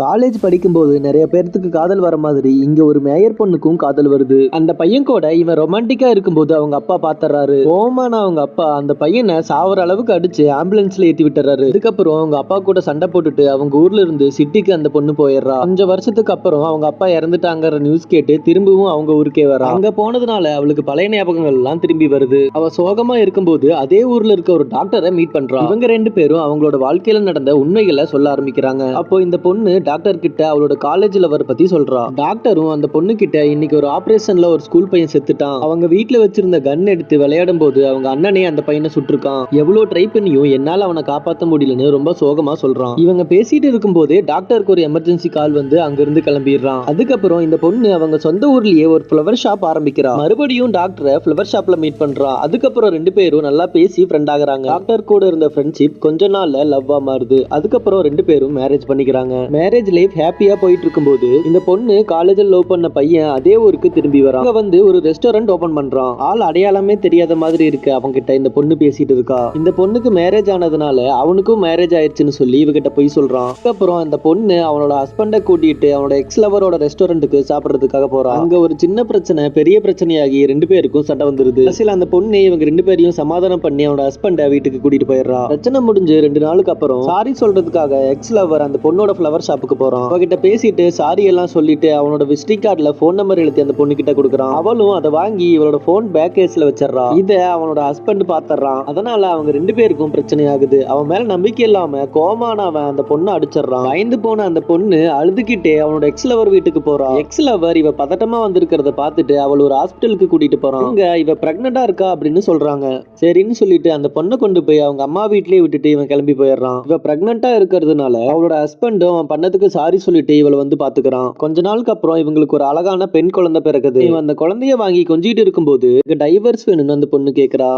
College படிக்கும்போது நிறைய பேர்த்துக்கு காதல் வர மாதிரி இங்க ஒரு மேயர் பொண்ணுக்கும் காதல் வருது. அந்த பையன் கூட இவன் ரொமான்டிக்கா இருக்கும்போது அவங்க அப்பா பாத்துறாரு. ஓமான அவங்க அப்பா அந்த பையனை சாவர அளவுக்கு அடிச்சு ஆம்புலன்ஸ்ல ஏத்தி விட்டுறாரு. அதுக்கப்புறம் அவங்க அப்பா கூட சண்டை போட்டுட்டு அவங்க ஊர்ல இருந்து சிட்டிக்கு அந்த பொண்ணு போயிடுறா. கொஞ்சம் வருஷத்துக்கு அப்புறம் அவங்க அப்பா இறந்துட்டாங்கிற நியூஸ் கேட்டு திரும்பவும் அவங்க ஊருக்கே வரா. அங்க போனதுனால அவளுக்கு பழைய ஞாபகங்கள் எல்லாம் திரும்பி வருது. அவ சோகமா இருக்கும்போது அதே ஊர்ல இருக்க ஒரு டாக்டரை மீட் பண்றா. இவங்க ரெண்டு பேரும் அவங்களோட வாழ்க்கையில நடந்த உண்மைகளை சொல்ல ஆரம்பிக்கிறாங்க. அப்போ இந்த பொண்ணு டாக்டர் கிட்ட அவளோட காலேஜ் லவர் பத்தி சொல்றா. டாக்டரும் அந்த பொண்ணு கிட்ட இன்னைக்கு ஒரு ஆபரேஷன்ல ஒரு ஸ்கூல் பையன் செத்துட்டான். அவங்க வீட்டுல வச்சிருந்த கன் எடுத்து விளையாடும் போது அவங்க அண்ணனே அந்த பையனை சுட்டிருக்கான். எவ்வளவு ட்ரை பண்ணியும் என்னால அவனை காப்பாத்த முடியலன்னு ரொம்ப சோகமா சொல்றான். இவங்க பேசிட்டு இருக்கும்போதே டாக்டருக்கு ஒரு எமர்ஜென்சி கால் வந்து அங்கிருந்து கிளம்பிடுறான். அதுக்கப்புறம் இந்த பொண்ணு அவங்க சொந்த ஊர்லயே ஒரு ஃப்ளவர் ஷாப் ஆரம்பிக்கிறா. மறுபடியும் டாக்டரை ஃப்ளவர் ஷாப்ல மீட் பண்றா. அதுக்கப்புறம் ரெண்டு பேரும் நல்லா பேசி ஃப்ரெண்ட் ஆகுறாங்க. டாக்டர் கூட இருந்த ஃப்ரெண்ட்ஷிப் கொஞ்ச நாள்ல லவ்வா மாறுது. அதுக்கப்புறம் ரெண்டு பேரும் மேரேஜ் பண்ணிக்கிறாங்க. மேரேஜ் லைஃப் ஹாப்பியா போயிட்டு இருக்கும்போது இந்த பொண்ணு காலேஜில் லவ் பண்ண பையன் அதே ஊருக்கு திரும்பி வரான். அங்க வந்து ஒரு ரெஸ்டாரண்ட் ஓபன் பண்றான். ஆள் அடையாளமே தெரியாத மாதிரி இருக்கு. அவங்க கிட்ட இந்த பொண்ணு பேசிட்டு இருக்கா. இந்த பொண்ணுக்கு மேரேஜ் ஆனதுனால அவனுக்கும் மேரேஜ் ஆயிடுச்சுன்னு சொல்லி இவகிட்ட போய் சொல்றான். அதுக்கப்புறம் அந்த பொண்ணு அவனோட ஹஸ்பண்டை கூட்டிட்டு அவனோட எக்ஸ் லவரோட ரெஸ்டாரண்ட்டுக்கு சாப்பிடுறதுக்காக போறான் அங்க ஒரு சின்ன பிரச்சனை பெரிய பிரச்சனையாகி ரெண்டு பேருக்கும் சண்டை வந்துருது. கடைசியில் அந்த பொண்ணு இவங்க ரெண்டு பேரையும் சமாதானம் பண்ணி அவனோட ஹஸ்பண்டை வீட்டுக்கு கூட்டிட்டு போயிடுறான் பிரச்சனை முடிஞ்சு ரெண்டு நாளுக்கு அப்புறம் சாரி சொல்றதுக்காக எக்ஸ் லவர் அந்த பொண்ணோட ஃப்ளவர் ஷாப்புக்கு போறான். அவகிட்ட பேசிட்டு சாரி எல்லாம் சொல்லிட்டு அவனோட விசிட்டிங் கார்டுல போன் நம்பர் எழுதி அந்த பொண்ணு கிட்ட கொடுக்குறான். அவளும் அதை வாங்கி இவளோட போன் பேக் கேஸ்ல வச்சிடறா. இத அவனோட ஹஸ்பண்ட் பாத்துறான் அதனால அவங்க ரெண்டு பேருக்கும் பிரச்சனை ஆகுது. அவன் மேல நம்பிக்கை இல்லாம கோமான அவன் அந்த பொண்ணை அடிச்சிடறான். பயந்து போன அந்த பொண்ணு அழுதுகிட்டே அவனோட எக்ஸ் லவர் வீட்டுக்கு போறான். எக்ஸ் லவர் இவ பதட்டமா வந்திருக்கிறத பார்த்துட்டு அவள் ஒரு ஹாஸ்பிட்டலுக்கு கூட்டிட்டு போறான். இங்க இவ பிரெக்னண்டா இருக்கா அப்படின்னு சொல்றாங்க. சரின்னு சொல்லிட்டு அந்த பொண்ணை கொண்டு போய் அவங்க அம்மா வீட்லயே விட்டுட்டு இவன் கிளம்பி போயிடுறான். இவ பிரெக்னண்டா இருக்கிறதுனால அவளோட ஹஸ்பண்டும் அவன் எல்லாத்துக்கும் சாரி சொல்லிட்டு இவளை வந்து பாத்துக்கிறான் கொஞ்ச நாளுக்கு அப்புறம் இவங்களுக்கு ஒரு அழகான பெண் குழந்தை பிறகுது இவன் அந்த குழந்தைய வாங்கி கொஞ்சிட்டு இருக்கும்போது டைவர்ஸ் வேணும்னு அந்த பொண்ணு கேக்குறா.